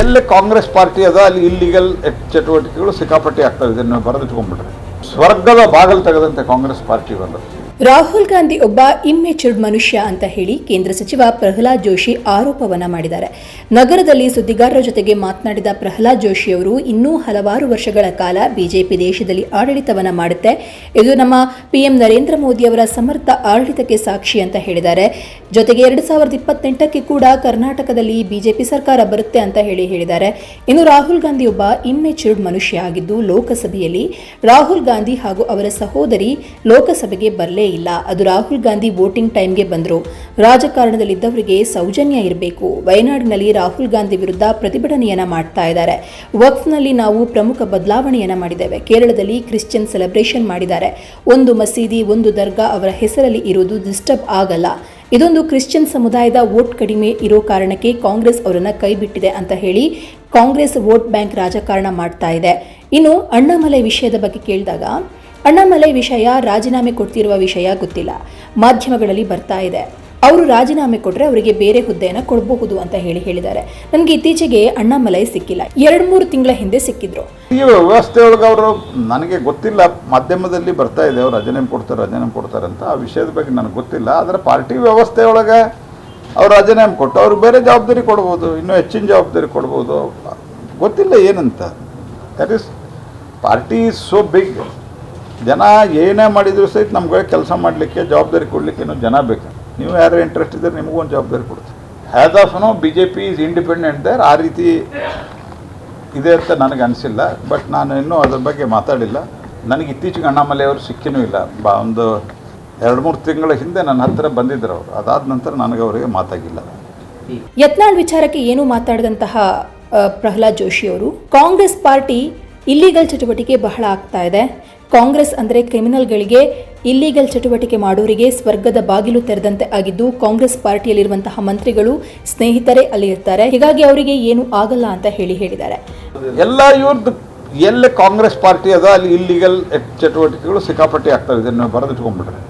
ಎಲ್ಲಿ ಕಾಂಗ್ರೆಸ್ ಪಾರ್ಟಿ ಅದ, ಅಲ್ಲಿ ಇಲ್ಲಿಗಲ್ ಚಟುವಟಿಕೆಗಳು ಸಿಕ್ಕಾಪಟ್ಟೆ ಆಗ್ತವೆ ಇದನ್ನು ಬರೆದಿಟ್ಕೊಂಡ್ಬಿಟ್ರೆ. ಸ್ವರ್ಗದ ಬಾಗಲ್ ತೆಗೆದಂತೆ ಕಾಂಗ್ರೆಸ್ ಪಾರ್ಟಿ ಬಂದು ರಾಹುಲ್ ಗಾಂಧಿ ಒಬ್ಬ ಇಮ್ಮೆಚೂರ್ಡ್ ಮನುಷ್ಯ ಅಂತ ಹೇಳಿ ಕೇಂದ್ರ ಸಚಿವ ಪ್ರಹ್ಲಾದ್ ಜೋಶಿ ಆರೋಪವನ್ನ ಮಾಡಿದ್ದಾರೆ. ನಗರದಲ್ಲಿ ಸುದ್ದಿಗಾರರ ಜೊತೆಗೆ ಮಾತನಾಡಿದ ಪ್ರಹ್ಲಾದ್ ಜೋಶಿ ಅವರು, ಇನ್ನೂ ಹಲವಾರು ವರ್ಷಗಳ ಕಾಲ ಬಿಜೆಪಿ ದೇಶದಲ್ಲಿ ಆಡಳಿತವನ್ನ ಮಾಡುತ್ತೆ. ಇದು ನಮ್ಮ ಪಿಎಂ ನರೇಂದ್ರ ಮೋದಿ ಅವರ ಸಮರ್ಥ ಆಡಳಿತಕ್ಕೆ ಸಾಕ್ಷಿ ಅಂತ ಹೇಳಿದ್ದಾರೆ. ಜೊತೆಗೆ ಎರಡು ಸಾವಿರದ ಇಪ್ಪತ್ತೆಂಟಕ್ಕೆ ಕೂಡ ಕರ್ನಾಟಕದಲ್ಲಿ ಬಿಜೆಪಿ ಸರ್ಕಾರ ಬರುತ್ತೆ ಅಂತ ಹೇಳಿ ಹೇಳಿದ್ದಾರೆ. ಇನ್ನು ರಾಹುಲ್ ಗಾಂಧಿ ಒಬ್ಬ ಇಮ್ಮೆಚೂರ್ಡ್ ಮನುಷ್ಯ ಆಗಿದ್ದು, ಲೋಕಸಭೆಯಲ್ಲಿ ರಾಹುಲ್ ಗಾಂಧಿ ಹಾಗೂ ಅವರ ಸಹೋದರಿ ಲೋಕಸಭೆಗೆ ಬರಲೇ ಇಲ್ಲ. ಅದು ರಾಹುಲ್ ಗಾಂಧಿ ವೋಟಿಂಗ್ ಟೈಮ್ಗೆ ಬಂದರು. ರಾಜಕಾರಣದಲ್ಲಿದ್ದವರಿಗೆ ಸೌಜನ್ಯ ಇರಬೇಕು. ವಯನಾಡಿನಲ್ಲಿ ರಾಹುಲ್ ಗಾಂಧಿ ವಿರುದ್ಧ ಪ್ರತಿಭಟನೆಯನ್ನ ಮಾಡ್ತಾ ಇದ್ದಾರೆ. ವಕ್ಫ್ನಲ್ಲಿ ನಾವು ಪ್ರಮುಖ ಬದಲಾವಣೆಯನ್ನ ಮಾಡಿದ್ದೇವೆ. ಕೇರಳದಲ್ಲಿ ಕ್ರಿಶ್ಚಿಯನ್ ಸೆಲೆಬ್ರೇಷನ್ ಮಾಡಿದ್ದಾರೆ. ಒಂದು ಮಸೀದಿ, ಒಂದು ದರ್ಗಾ ಅವರ ಹೆಸರಲ್ಲಿ ಇರುವುದು ಡಿಸ್ಟರ್ಬ್ ಆಗಲ್ಲ. ಇದೊಂದು ಕ್ರಿಶ್ಚಿಯನ್ ಸಮುದಾಯದ ವೋಟ್ ಕಡಿಮೆ ಇರೋ ಕಾರಣಕ್ಕೆ ಕಾಂಗ್ರೆಸ್ ಅವರನ್ನು ಕೈಬಿಟ್ಟಿದೆ ಅಂತ ಹೇಳಿ ಕಾಂಗ್ರೆಸ್ ವೋಟ್ ಬ್ಯಾಂಕ್ ರಾಜಕಾರಣ ಮಾಡ್ತಾ ಇದೆ. ಇನ್ನು ಅಣ್ಣಾಮಲೈ ವಿಷಯದ ಬಗ್ಗೆ ಕೇಳಿದಾಗ ಅಣ್ಣಾಮಲೈ ವಿಷಯ ರಾಜೀನಾಮೆ ಕೊಡ್ತಿರುವ ವಿಷಯ ಗೊತ್ತಿಲ್ಲ. ಮಾಧ್ಯಮಗಳಲ್ಲಿ ಬರ್ತಾ ಇದೆ. ಅವರು ರಾಜೀನಾಮೆ ಕೊಟ್ಟರೆ ಅವರಿಗೆ ಬೇರೆ ಹುದ್ದೆಯನ್ನು ಕೊಡಬಹುದು ಅಂತ ಹೇಳಿ ಹೇಳಿದ್ದಾರೆ. ನನಗೆ ಇತ್ತೀಚೆಗೆ ಅಣ್ಣಾಮಲೈ ಸಿಕ್ಕಿಲ್ಲ. ಎರಡು ಮೂರು ತಿಂಗಳ ಹಿಂದೆ ಸಿಕ್ಕಿದ್ರು. ಈ ವ್ಯವಸ್ಥೆ ಒಳಗೆ ಅವರು ನನಗೆ ಗೊತ್ತಿಲ್ಲ. ಮಾಧ್ಯಮದಲ್ಲಿ ಬರ್ತಾ ಇದೆ. ಅವ್ರು ರಾಜೀನಾಮೆ ಕೊಡ್ತಾರೆ ರಾಜೀನಾಮೆ ಕೊಡ್ತಾರೆ ಅಂತ ಆ ವಿಷಯದ ಬಗ್ಗೆ ನನಗೆ ಗೊತ್ತಿಲ್ಲ. ಆದರೆ ಪಾರ್ಟಿ ವ್ಯವಸ್ಥೆ ಒಳಗೆ ಅವ್ರು ರಾಜೀನಾಮೆ ಕೊಟ್ಟು ಅವ್ರಿಗೆ ಬೇರೆ ಜವಾಬ್ದಾರಿ ಕೊಡ್ಬೋದು. ಇನ್ನೂ ಹೆಚ್ಚಿನ ಜವಾಬ್ದಾರಿ ಕೊಡ್ಬೋದು. ಗೊತ್ತಿಲ್ಲ ಏನಂತ. That is party is so big ಜನ ಏನೇ ಮಾಡಿದರೂ ಸಹಿತ ನಮ್ಗೆ ಕೆಲಸ ಮಾಡಲಿಕ್ಕೆ, ಜವಾಬ್ದಾರಿ ಕೊಡಲಿಕ್ಕೆ ಇನ್ನೂ ಜನ ಬೇಕು. ನೀವು ಯಾರು ಇಂಟ್ರೆಸ್ಟ್ ಇದ್ದರೆ ನಿಮಗೂ ಒಂದು ಜವಾಬ್ದಾರಿ ಕೊಡ್ತೀವಿ. Has of no B J P is independent there ಆ ರೀತಿ ಇದೆ ಅಂತ ನನಗೆ ಅನಿಸಿಲ್ಲ. ಬಟ್ ನಾನು ಇನ್ನೂ ಅದ್ರ ಬಗ್ಗೆ ಮಾತಾಡಿಲ್ಲ. ನನಗೆ ಇತ್ತೀಚೆಗೆ ಅಣ್ಣಾಮಲೆ ಅವರು ಸಿಕ್ಕಿನೂ ಇಲ್ಲ. ಬಾ, ಒಂದು ಎರಡು ಮೂರು ತಿಂಗಳ ಹಿಂದೆ ನನ್ನ ಹತ್ತಿರ ಬಂದಿದ್ದರು ಅವರು. ಅದಾದ ನಂತರ ನನಗೆ ಅವರಿಗೆ ಮಾತಾಗಿಲ್ಲ. ಯತ್ನಾಳ್ ವಿಚಾರಕ್ಕೆ ಏನು ಮಾತಾಡಿದಂತಹ ಪ್ರಹ್ಲಾದ್ ಜೋಶಿ ಅವರು, ಕಾಂಗ್ರೆಸ್ ಪಾರ್ಟಿ ಇಲ್ಲಿಗಲ್ ಚಟುವಟಿಕೆ ಬಹಳ ಆಗ್ತಾ ಇದೆ. ಕಾಂಗ್ರೆಸ್ ಅಂದರೆ ಕ್ರಿಮಿನಲ್ಗಳಿಗೆ ಇಲ್ಲಿಗಲ್ ಚಟುವಟಿಕೆ ಮಾಡೋರಿಗೆ ಸ್ವರ್ಗದ ಬಾಗಿಲು ತೆರೆದಂತೆ ಆಗಿದ್ದು, ಕಾಂಗ್ರೆಸ್ ಪಾರ್ಟಿಯಲ್ಲಿರುವಂತಹ ಮಂತ್ರಿಗಳು ಸ್ನೇಹಿತರೇ ಅಲ್ಲಿ ಇರ್ತಾರೆ. ಹೀಗಾಗಿ ಅವರಿಗೆ ಏನು ಆಗಲ್ಲ ಅಂತ ಹೇಳಿ ಹೇಳಿದ್ದಾರೆ. ಎಲ್ಲ ಇವ್ರದ್ದು ಎಲ್ಲ ಕಾಂಗ್ರೆಸ್ ಪಾರ್ಟಿ ಅದ, ಅಲ್ಲಿ ಇಲ್ಲಿಗಲ್ ಚಟುವಟಿಕೆಗಳು ಸಿಕ್ಕಾಪಟ್ಟೆ ಆಗ್ತವೆ ನಾವು ಬರೆದಿಟ್ಕೊಂಡ್ಬಿಟ್ರೆ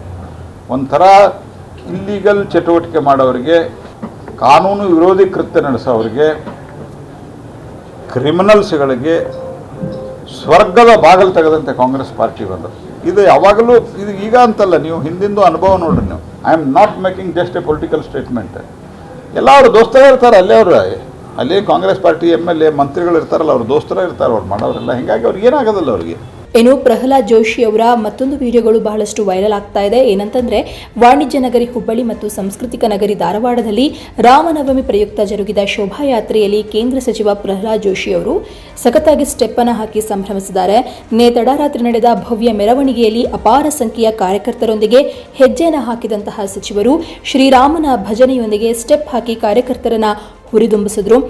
ಒಂಥರ ಇಲ್ಲಿಗಲ್ ಚಟುವಟಿಕೆ ಮಾಡೋರಿಗೆ, ಕಾನೂನು ವಿರೋಧಿ ಕೃತ್ಯ ನಡೆಸೋರಿಗೆ ಕ್ರಿಮಿನಲ್ಸ್ಗಳಿಗೆ ಸ್ವರ್ಗದ ಬಾಗಲು ತೆಗೆದಂತೆ ಕಾಂಗ್ರೆಸ್ ಪಾರ್ಟಿ ಬಂದರು ಇದು ಯಾವಾಗಲೂ ಇದು ಈಗ ಅಂತಲ್ಲ, ನೀವು ಹಿಂದಿಂದು ಅನುಭವ ನೋಡ್ರಿ ನೀವು. I am not making just a political statement ಎಲ್ಲ ಅವ್ರ ದೋಸ್ತರೇ ಇರ್ತಾರೆ, ಅಲ್ಲೇ ಅವರು. ಅಲ್ಲಿ Congress party, M L A, ಮಂತ್ರಿಗಳು ಇರ್ತಾರಲ್ಲ, ಅವ್ರ ದೋಸ್ತರೇ ಇರ್ತಾರೆ, ಅವ್ರು ಮಾಡೋರೆಲ್ಲ. ಹಿಂಗಾಗಿ ಅವ್ರಿಗೆ ಏನಾಗೋದಿಲ್ಲ ಅವ್ರಿಗೆ. ಇನ್ನು ಪ್ರಹ್ಲಾದ್ ಜೋಶಿ ಅವರ ಮತ್ತೊಂದು ವಿಡಿಯೋಗಳು ಬಹಳಷ್ಟು ವೈರಲ್ ಆಗ್ತಾ ಇದೆ. ಏನಂತಂದ್ರೆ, ವಾಣಿಜ್ಯ ನಗರಿ ಹುಬ್ಬಳ್ಳಿ ಮತ್ತು ಸಾಂಸ್ಕೃತಿಕ ನಗರಿ ಧಾರವಾಡದಲ್ಲಿ ರಾಮನವಮಿ ಪ್ರಯುಕ್ತ ಜರುಗಿದ ಶೋಭಾಯಾತ್ರೆಯಲ್ಲಿ ಕೇಂದ್ರ ಸಚಿವ ಪ್ರಹ್ಲಾದ್ ಜೋಶಿ ಅವರು ಸಖತ್ತಾಗಿ ಸ್ಟೆಪ್ ಅನ್ನು ಹಾಕಿ ಸಂಭ್ರಮಿಸಿದ್ದಾರೆ. ನೇ ತಡರಾತ್ರಿ ನಡೆದ ಭವ್ಯ ಮೆರವಣಿಗೆಯಲ್ಲಿ ಅಪಾರ ಸಂಖ್ಯೆಯ ಕಾರ್ಯಕರ್ತರೊಂದಿಗೆ ಹೆಜ್ಜೆಯನ್ನು ಹಾಕಿದಂತಹ ಸಚಿವರು ಶ್ರೀರಾಮನ ಭಜನೆಯೊಂದಿಗೆ ಸ್ಟೆಪ್ ಹಾಕಿ ಕಾರ್ಯಕರ್ತರನ್ನ ಹುರಿದುಂಬಿಸಿದ್ರು.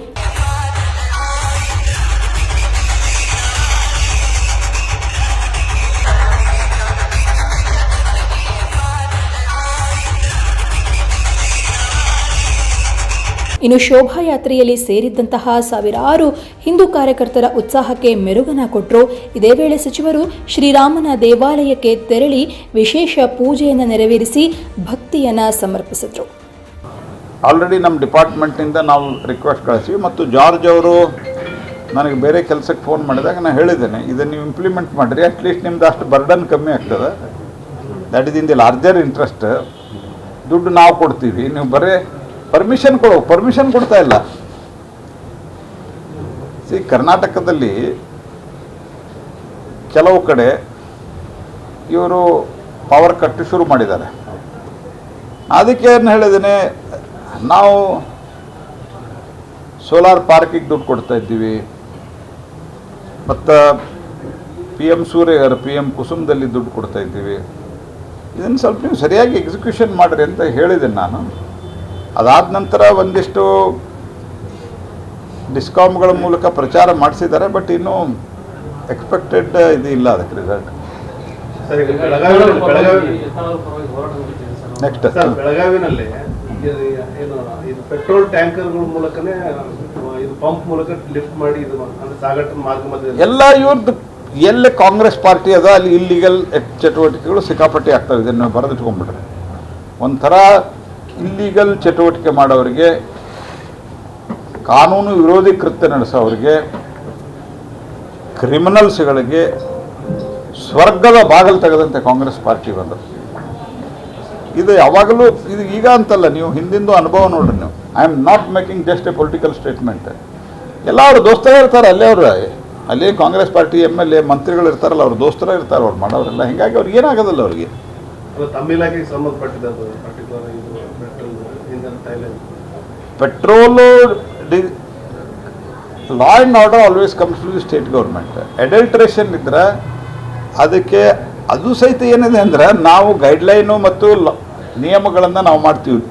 ಇನ್ನು ಶೋಭಾಯಾತ್ರೆಯಲ್ಲಿ ಸೇರಿದ್ದಂತಹ ಸಾವಿರಾರು ಹಿಂದೂ ಕಾರ್ಯಕರ್ತರ ಉತ್ಸಾಹಕ್ಕೆ ಮೆರುಗನ ಕೊಟ್ಟರು ಇದೇ ವೇಳೆ ಸಚಿವರು ಶ್ರೀರಾಮನ ದೇವಾಲಯಕ್ಕೆ ತೆರಳಿ ವಿಶೇಷ ಪೂಜೆಯನ್ನು ನೆರವೇರಿಸಿ ಭಕ್ತಿಯನ್ನ ಸಮರ್ಪಿಸಿದರು. ಆಲ್ರೆಡಿ ನಮ್ಮ ಡಿಪಾರ್ಟ್ಮೆಂಟ್ನಿಂದ ನಾವು ರಿಕ್ವೆಸ್ಟ್ ಕಳಿಸಿವಿ ಮತ್ತು ಜಾರ್ಜ್ ಅವರು ನನಗೆ ಬೇರೆ ಕೆಲಸಕ್ಕೆ ಫೋನ್ ಮಾಡಿದಾಗ ನಾನು ಹೇಳಿದ್ದೇನೆ, ಇದನ್ನು ನೀವು ಇಂಪ್ಲಿಮೆಂಟ್ ಮಾಡಿರಿ ಅಟ್ಲೀಸ್ಟ್ ನಿಮ್ದು ಅಷ್ಟು ಬರ್ಡನ್ ಕಮ್ಮಿ ಆಗ್ತದೆ. That is in the larger interest ದುಡ್ಡು ನಾವು ಕೊಡ್ತೀವಿ, ನೀವು ಬರೀ ಪರ್ಮಿಷನ್ ಕೊಡೋ ಪರ್ಮಿಷನ್ ಕೊಡ್ತಾ ಇಲ್ಲ. ಕರ್ನಾಟಕದಲ್ಲಿ ಕೆಲವು ಕಡೆ ಇವರು ಪವರ್ ಕಟ್ ಶುರು ಮಾಡಿದ್ದಾರೆ. ಅದಕ್ಕೆ ಏನು ಹೇಳಿದ್ದೇನೆ, ನಾವು ಸೋಲಾರ್ ಪಾರ್ಕಿಗೆ ದುಡ್ಡು ಕೊಡ್ತಾ ಇದ್ದೀವಿ. ಮತ್ತು P M Surya P M ಕುಸುಮದಲ್ಲಿ ದುಡ್ಡು ಕೊಡ್ತಾ ಇದ್ದೀವಿ. ಇದನ್ನು ಸ್ವಲ್ಪ ನೀವು ಸರಿಯಾಗಿ ಎಕ್ಸಿಕ್ಯೂಷನ್ ಮಾಡಿರಿ ಅಂತ ಹೇಳಿದ್ದೀನಿ ನಾನು. ಅದಾದ ನಂತರ ಒಂದಿಷ್ಟು ಡಿಸ್ಕಾಮ್ಗಳ ಮೂಲಕ ಪ್ರಚಾರ ಮಾಡಿಸಿದ್ದಾರೆ ಬಟ್ ಇನ್ನೂ ಎಕ್ಸ್ಪೆಕ್ಟೆಡ್ ಇದು ಇಲ್ಲ ಅದಕ್ಕೆ result sir Belagavi Belagavi next ಬೆಳಗಾವಿನಲ್ಲಿ ಇದು ಪೆಟ್ರೋಲ್ ಟ್ಯಾಂಕರ್ಗಳ ಮೂಲಕನೇ ಇದು ಪಂಪ್ ಮೂಲಕ ಲಿಫ್ಟ್ ಮಾಡಿ ಇದು ಅಂದ್ರೆ ಸಾಗಾಟ ಮಾರ್ಗ ಮಧ್ಯೆ ಎಲ್ಲ ಇವ್ರದ್ದು ಎಲ್ಲ ಕಾಂಗ್ರೆಸ್ ಪಾರ್ಟಿ ಅದ ಅಲ್ಲಿ ಇಲ್ಲಿಗಲ್ ಚಟುವಟಿಕೆಗಳು ಸಿಕ್ಕಾಪಟ್ಟಿ ಆಗ್ತವೆ ಇದನ್ನು ಬರೆದಿಟ್ಕೊಂಡ್ಬಿಟ್ರೆ. ಒಂಥರ ಇಲ್ಲಿಗಲ್ ಚಟುವಟಿಕೆ ಮಾಡೋರಿಗೆ, ಕಾನೂನು ವಿರೋಧಿ ಕೃತ್ಯ ನಡೆಸೋರಿಗೆ ಕ್ರಿಮಿನಲ್ಸ್ಗಳಿಗೆ ಸ್ವರ್ಗದ ಬಾಗಿಲು ತೆಗೆದಂತೆ ಕಾಂಗ್ರೆಸ್ ಪಾರ್ಟಿ ಬಂದರು ಇದು ಯಾವಾಗಲೂ, ಇದು ಈಗ ಅಂತಲ್ಲ, ನೀವು ಹಿಂದಿಂದು ಅನುಭವ ನೋಡ್ರಿ ನೀವು. I am not making just a political statement ಎಲ್ಲ ಅವ್ರ ದೋಸ್ತರೇ ಇರ್ತಾರೆ, ಅಲ್ಲೇ ಅವರು. ಅಲ್ಲಿ Congress party, M L A, ಮಂತ್ರಿಗಳು ಇರ್ತಾರಲ್ಲ, ಅವ್ರ ದೋಸ್ತರೇ ಇರ್ತಾರೆ, ಅವ್ರು ಮಾಡೋರೆಲ್ಲ ಹಿಂಗಾಗಿ ಅವ್ರಿಗೆ ಏನಾಗೋದಿಲ್ಲ ಅವ್ರಿಗೆ. ಸಂಬಂಧಪಟ್ಟಿದ್ದು particular petrol law and order always comes to state government adulteration ಇದ್ರೆ ಅದಕ್ಕೆ, ಅದು ಸಹಿತ ಏನಿದೆ ಅಂದ್ರೆ ನಾವು ಗೈಡ್ಲೈನು ಮತ್ತು ನಿಯಮಗಳನ್ನು ನಾವು ಮಾಡ್ತೀವಿ.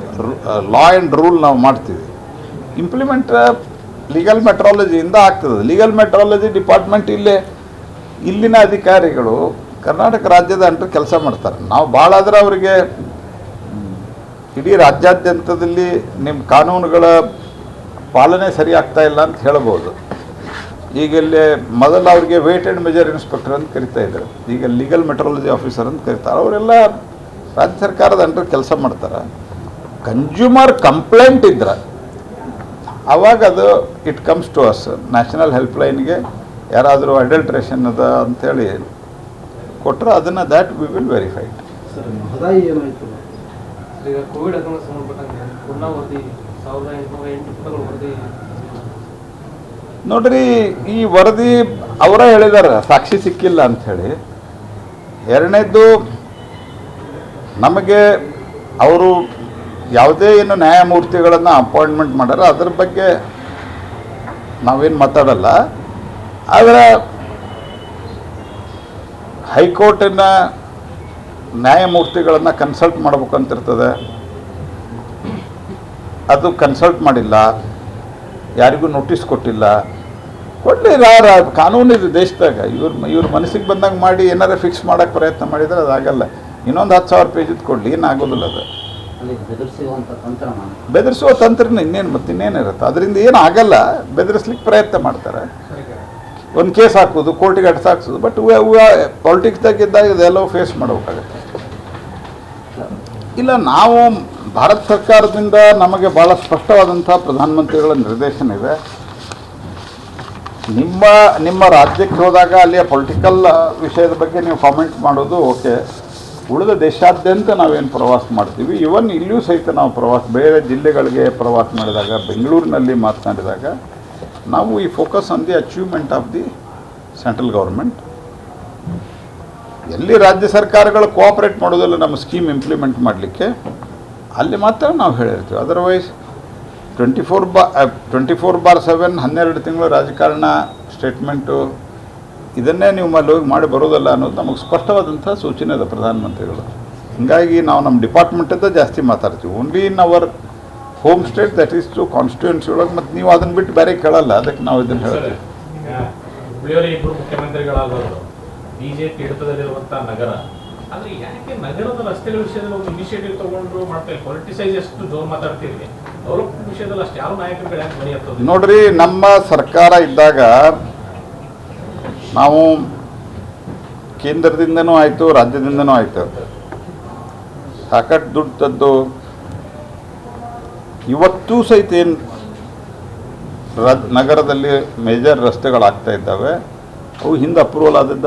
ಲಾ ಆ್ಯಂಡ್ ರೂಲ್ ನಾವು ಮಾಡ್ತೀವಿ. ಇಂಪ್ಲಿಮೆಂಟ್ ಲೀಗಲ್ ಮೆಟ್ರಾಲಜಿಯಿಂದ ಆಗ್ತದೆ. ಲೀಗಲ್ ಮೆಟ್ರಾಲಜಿ ಡಿಪಾರ್ಟ್ಮೆಂಟ್ ಇಲ್ಲೇ, ಇಲ್ಲಿನ ಅಧಿಕಾರಿಗಳು ಕರ್ನಾಟಕ ರಾಜ್ಯದ ಅಂಟು ಕೆಲಸ ಮಾಡ್ತಾರೆ. ನಾವು ಭಾಳ ಆದರೆ ಅವರಿಗೆ, ಇಡೀ ರಾಜ್ಯಾದ್ಯಂತದಲ್ಲಿ ನಿಮ್ಮ ಕಾನೂನುಗಳ ಪಾಲನೆ ಸರಿ ಆಗ್ತಾ ಇಲ್ಲ ಅಂತ ಹೇಳ್ಬೋದು. ಈಗ ಇಲ್ಲಿ ಮೊದಲು ಅವ್ರಿಗೆ ವೇಟ್ ಆ್ಯಂಡ್ ಮೆಜರ್ ಇನ್ಸ್ಪೆಕ್ಟರ್ ಅಂತ ಕರಿತಾ ಇದ್ದಾರೆ ಈಗ ಲೀಗಲ್ ಮೆಟ್ರಾಲಜಿ ಆಫೀಸರ್ ಅಂತ ಕರಿತಾರೆ. ಅವರೆಲ್ಲ ರಾಜ್ಯ ಸರ್ಕಾರದ ಅಂಡರ್ ಕೆಲಸ ಮಾಡ್ತಾರೆ. ಕನ್ಸ್ಯೂಮರ್ ಕಂಪ್ಲೇಂಟ್ ಇದ್ರೆ. ಅವಾಗ ಅದು it comes to us national ಹೆಲ್ಪ್ಲೈನ್ಗೆ ಯಾರಾದರೂ ಅಡಲ್ಟ್ರೇಷನ್ ಅದ ಅಂಥೇಳಿ ಕೊಟ್ಟರೆ ಅದನ್ನು ದ್ಯಾಟ್ ವಿ ವಿಲ್ ವೆರಿಫೈ ಈಗ ಕೋವಿಡ್ ಹತ್ತೊಂಬತ್ತು ಸಂಬಂಧಪಟ್ಟಂಗೆ ಪುನಃ ವರದಿ ಸಾವಿರದ ಎಂಟುನೂರ ಎಂಟು ಪುಟಗಳು ವರದಿ ನೋಡ್ರಿ ಈ ವರದಿ ಅವರೇ ಹೇಳಿದಾರೆ ಸಾಕ್ಷಿ ಸಿಕ್ಕಿಲ್ಲ ಅಂಥೇಳಿ. ಎರಡನೇದ್ದು ನಮಗೆ ಅವರು ಯಾವುದೇ ಏನು ನ್ಯಾಯಮೂರ್ತಿಗಳನ್ನು ಅಪಾಯಿಂಟ್ಮೆಂಟ್ ಮಾಡ್ಯಾರ ಅದ್ರ ಬಗ್ಗೆ ನಾವೇನು ಮಾತಾಡಲ್ಲ. ಆದರೆ ಹೈಕೋರ್ಟಿನ ನ್ಯಾಯಮೂರ್ತಿಗಳನ್ನು ಕನ್ಸಲ್ಟ್ ಮಾಡ್ಬೇಕಂತಿರ್ತದೆ ಅದು ಕನ್ಸಲ್ಟ್ ಮಾಡಿಲ್ಲ. ಯಾರಿಗೂ ನೋಟಿಸ್ ಕೊಟ್ಟಿಲ್ಲ. ಕೊಡಲಿ ಯಾರ ಕಾನೂನು ಇದೆ ದೇಶದಾಗ. ಇವ್ರ ಇವ್ರ ಮನಸ್ಸಿಗೆ ಬಂದಂಗೆ ಮಾಡಿ ಏನಾರ ಫಿಕ್ಸ್ ಮಾಡೋಕ್ಕೆ ಪ್ರಯತ್ನ ಮಾಡಿದ್ರೆ ಅದಾಗಲ್ಲ ಇನ್ನೊಂದು ಹತ್ತು ಸಾವಿರ ಪೇಜಿದ್ದು ಕೊಡಲಿ ಏನಾಗೋದಿಲ್ಲ ಅದು. ಬೆದರಿಸುವ ತಂತ್ರನ ಇನ್ನೇನು ಮತ್ತೆ ಇನ್ನೇನಿರುತ್ತೆ? ಅದರಿಂದ ಏನು ಆಗಲ್ಲ. ಬೆದರಿಸ್ಲಿಕ್ಕೆ ಪ್ರಯತ್ನ ಮಾಡ್ತಾರೆ. ಒಂದು ಕೇಸ್ ಹಾಕೋದು ಕೋರ್ಟಿಗೆ ಅಡ್ಸ್ ಹಾಕ್ಸೋದು ಬಟ್ ಪಾಲಿಟಿಕ್ಸ್ದಾಗ ಇದ್ದಾಗ ಇದೆಲ್ಲವೂ ಫೇಸ್ ಮಾಡಬೇಕಾಗತ್ತೆ. ಇಲ್ಲ, ನಾವು ಭಾರತ ಸರ್ಕಾರದಿಂದ ನಮಗೆ ಭಾಳ ಸ್ಪಷ್ಟವಾದಂಥ ಪ್ರಧಾನಮಂತ್ರಿಗಳ ನಿರ್ದೇಶನ ಇದೆ. ನಿಮ್ಮ ನಿಮ್ಮ ರಾಜ್ಯಕ್ಕೆ ಹೋದಾಗ ಅಲ್ಲಿಯ ಪೊಲಿಟಿಕಲ್ ವಿಷಯದ ಬಗ್ಗೆ ನೀವು ಕಾಮೆಂಟ್ ಮಾಡೋದು ಓಕೆ ಉಳಿದ ದೇಶಾದ್ಯಂತ ನಾವೇನು ಪ್ರವಾಸ ಮಾಡ್ತೀವಿ. ಇವನ್ ಇಲ್ಲಿಯೂ ಸಹಿತ ನಾವು ಪ್ರವಾಸ, ಬೇರೆ ಜಿಲ್ಲೆಗಳಿಗೆ ಪ್ರವಾಸ ಮಾಡಿದಾಗ, ಬೆಂಗಳೂರಿನಲ್ಲಿ ಮಾತನಾಡಿದಾಗ ನಾವು ಈ focus on the achievement of the central government ಎಲ್ಲಿ ರಾಜ್ಯ ಸರ್ಕಾರಗಳು ಕೋಆಪ್ರೇಟ್ ಮಾಡೋದಿಲ್ಲ, ನಮ್ಮ ಸ್ಕೀಮ್ ಇಂಪ್ಲಿಮೆಂಟ್ ಮಾಡಲಿಕ್ಕೆ, ಅಲ್ಲಿ ಮಾತ್ರ ನಾವು ಹೇಳಿರ್ತೀವಿ. ಅದರ್ವೈಸ್ ಟ್ವೆಂಟಿ ಫೋರ್ ಬಾ ಟ್ವೆಂಟಿ ಫೋರ್ ಬಾರ್ ಸೆವೆನ್ ಹನ್ನೆರಡು ತಿಂಗಳು ರಾಜಕಾರಣ ಸ್ಟೇಟ್ಮೆಂಟು ಇದನ್ನೇ ನೀವು ಹೋಗಿ ಮಾಡಿ ಬರೋದಲ್ಲ ಅನ್ನೋದು ನಮಗೆ ಸ್ಪಷ್ಟವಾದಂಥ ಸೂಚನೆ ಇದೆ ಪ್ರಧಾನಮಂತ್ರಿಗಳು. ಹೀಗಾಗಿ ನಾವು ನಮ್ಮ ಡಿಪಾರ್ಟ್ಮೆಂಟಿಂದ ಜಾಸ್ತಿ ಮಾತಾಡ್ತೀವಿ. Only in our home state that is to constituency ಒಳಗೆ ಮತ್ತು ನೀವು ಅದನ್ನು ಬಿಟ್ಟು ಬೇರೆ ಕೇಳಲ್ಲ ಅದಕ್ಕೆ ನಾವು ಇದನ್ನು ಹೇಳ್ತೀವಿ. ಈಗ ಹುಬ್ಳಿಯವರೇ ಇಬ್ಬರು ಮುಖ್ಯಮಂತ್ರಿಗಳಾಗೋದು ಬಿಜೆಪಿ ಹಿಡಿತದಲ್ಲಿರುವಂತಹ ನಗರ ಆದ್ರೆ ಯಾಕೆ ನಗರದ ರಸ್ತೆಗಳ ವಿಷಯದಲ್ಲಿ ಒಂದು ಇನಿಷಿಯೇಟಿವ್ ತಗೊಂಡ್ರು ಮಾಡ್ತಾರೆ ಪೊಲಿಟಿಸೈಸ್ ಎಷ್ಟು ಜೋರ್ ಮಾತಾಡ್ತೀವಿ ಡೆವಲಪ್ಮೆಂಟ್ ವಿಷಯದಲ್ಲಿ ಅಷ್ಟು ಯಾವ ನಾಯಕರುಗಳು ಯಾಕೆ ಬರೀ ನೋಡ್ರಿ ನಮ್ಮ ಸರ್ಕಾರ ಇದ್ದಾಗ ನಾವು ಕೇಂದ್ರದಿಂದನೂ ಆಯಿತು ರಾಜ್ಯದಿಂದನೂ ಆಯಿತು. ಸಾಕಷ್ಟು ದುಡ್ಡು ತಂದು ಇವತ್ತೂ ಸಹಿತ ಏನು ರ- ನಗರದಲ್ಲಿ ಮೇಜರ್ ರಸ್ತೆಗಳಾಗ್ತಾ ಇದ್ದಾವೆ. ಅವು ಹಿಂದೆ ಅಪ್ರೂವಲ್ ಆದಿದ್ದ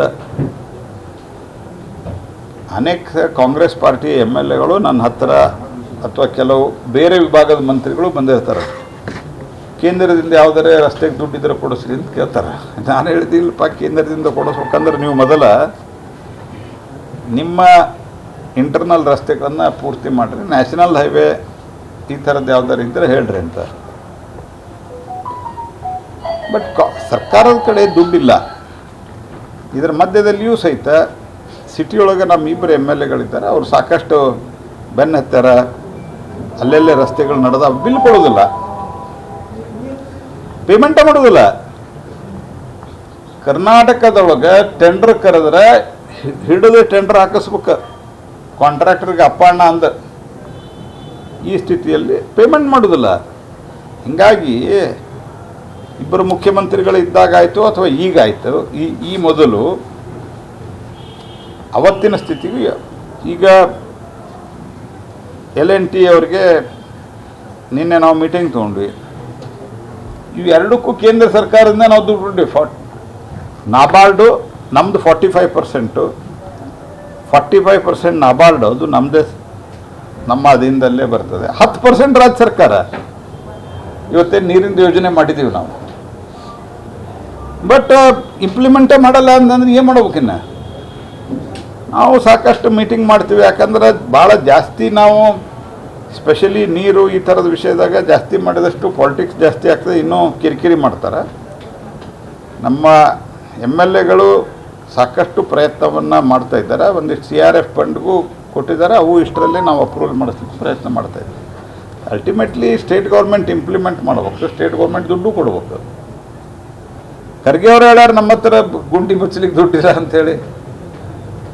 ಅನೇಕ ಕಾಂಗ್ರೆಸ್ ಪಾರ್ಟಿ ಎಂ ಎಲ್ ಎಗಳು ನನ್ನ ಹತ್ತಿರ ಅಥವಾ ಕೆಲವು ಬೇರೆ ವಿಭಾಗದ ಮಂತ್ರಿಗಳು ಬಂದಿರ್ತಾರೆ. ಕೇಂದ್ರದಿಂದ ಯಾವುದಾರೆ ರಸ್ತೆಗೆ ದುಡ್ಡಿದ್ರೆ ಕೊಡಿಸ್ರಿ ಅಂತ ಕೇಳ್ತಾರೆ. ನಾನು ಹೇಳ್ತಿಲ್ಲಪ್ಪ ಕೇಂದ್ರದಿಂದ ಕೊಡಿಸ್ಬೇಕಂದ್ರೆ ನೀವು ಮೊದಲ ನಿಮ್ಮ ಇಂಟರ್ನಲ್ ರಸ್ತೆಗಳನ್ನು ಪೂರ್ತಿ ಮಾಡಿರಿ. ನ್ಯಾಷನಲ್ ಹೈವೇ ಈ ಥರದ್ದು ಯಾವ್ದಾರು ಇದ್ದರೆ ಹೇಳ್ರಿ ಅಂತ. ಬಟ್ ಸರ್ಕಾರದ ಕಡೆ ದುಡ್ಡಿಲ್ಲ. ಇದರ ಮಧ್ಯದಲ್ಲಿಯೂ ಸಹಿತ ಸಿಟಿಯೊಳಗೆ ನಮ್ಮ ಇಬ್ಬರು ಎಂ ಎಲ್ ಎಗಳಿದ್ದಾರೆ. ಅವರು ಸಾಕಷ್ಟು ಬೆನ್ನ ಹತ್ತಾರ ಅಲ್ಲೆಲ್ಲೇ ರಸ್ತೆಗಳು ನಡೆದ ಬಿಲ್ ಕೊಡೋದಿಲ್ಲ. ಪೇಮೆಂಟ ಮಾಡೋದಿಲ್ಲ. ಕರ್ನಾಟಕದೊಳಗೆ ಟೆಂಡರ್ ಕರೆದ್ರೆ ಹಿಡಿದು ಟೆಂಡರ್ ಹಾಕಿಸ್ಬೇಕು. ಕಾಂಟ್ರಾಕ್ಟರ್ಗೆ ಅಪ್ಪ ಅಣ್ಣ ಅಂದ. ಈ ಸ್ಥಿತಿಯಲ್ಲಿ ಪೇಮೆಂಟ್ ಮಾಡೋದಿಲ್ಲ ಹೀಗಾಗಿ ಇಬ್ಬರು ಮುಖ್ಯಮಂತ್ರಿಗಳು ಇದ್ದಾಗಾಯಿತು ಅಥವಾ ಈಗಾಯಿತು, ಈ ಈ ಮೊದಲು ಅವತ್ತಿನ ಸ್ಥಿತಿಗೂ ಈಗ ಎಲ್ ಎನ್ ಟಿ ಅವ್ರಿಗೆ ನಿನ್ನೆ ನಾವು ಮೀಟಿಂಗ್ ತೊಗೊಂಡ್ವಿ. ಇವೆರಡಕ್ಕೂ ಕೇಂದ್ರ ಸರ್ಕಾರದಿಂದ ನಾವು ದುಡ್ಡು ಡಿಫಾಲ್ಟ್ ನಾಬಾರ್ಡು ನಮ್ಮದು forty five percent forty five percent NABARD, ಅದು ನಮ್ಮದೇ ನಮ್ಮ ಅಧೀನದಲ್ಲೇ ಬರ್ತದೆ. ಹತ್ತು ಪರ್ಸೆಂಟ್ ರಾಜ್ಯ ಸರ್ಕಾರ. ಇವತ್ತೇ ನೀರಿನ ಯೋಜನೆ ಮಾಡಿದ್ದೀವಿ ನಾವು. ಬಟ್ ಇಂಪ್ಲಿಮೆಂಟೇ ಮಾಡಲ್ಲ ಅಂತಂದ್ರೆ ಏನು ಮಾಡ್ಬೇಕಿನ್ನ ನಾವು ಸಾಕಷ್ಟು ಮೀಟಿಂಗ್ ಮಾಡ್ತೀವಿ. ಯಾಕಂದ್ರೆ ಭಾಳ ಜಾಸ್ತಿ ನಾವು ಸ್ಪೆಷಲಿ ನೀರು ಈ ಥರದ ವಿಷಯದಾಗ ಜಾಸ್ತಿ ಮಾಡಿದಷ್ಟು ಪಾಲಿಟಿಕ್ಸ್ ಜಾಸ್ತಿ ಆಗ್ತದೆ. ಇನ್ನೂ ಕಿರಿಕಿರಿ ಮಾಡ್ತಾರೆ. ನಮ್ಮ ಎಂ ಎಲ್ ಎಗಳು ಸಾಕಷ್ಟು ಪ್ರಯತ್ನವನ್ನು ಮಾಡ್ತಾ ಇದ್ದಾರೆ. ಒಂದಿಷ್ಟು ಸಿ ಆರ್ ಎಫ್ ಫಂಡ್ಗೂ ಕೊಟ್ಟಿದ್ದಾರೆ, ಅವು ಇಷ್ಟರಲ್ಲೇ ನಾವು ಅಪ್ರೂವಲ್ ಮಾಡಿಸ್ಲಿಕ್ಕೆ ಪ್ರಯತ್ನ ಮಾಡ್ತಾ ಇದ್ದೀವಿ. ಅಲ್ಟಿಮೇಟ್ಲಿ ಸ್ಟೇಟ್ ಗೌರ್ಮೆಂಟ್ ಇಂಪ್ಲಿಮೆಂಟ್ ಮಾಡಬೇಕು ಸ್ಟೇಟ್ ಗೌರ್ಮೆಂಟ್ ದುಡ್ಡು ಕೊಡ್ಬೇಕು. ಖರ್ಗೆ ಅವ್ರು ಹೇಳ್ಯಾರ ನಮ್ಮ ಹತ್ರ ಗುಂಡಿ ಮುಚ್ಚಲಿಕ್ಕೆ ದುಡ್ಡಿಲ್ಲ ಅಂತೇಳಿ.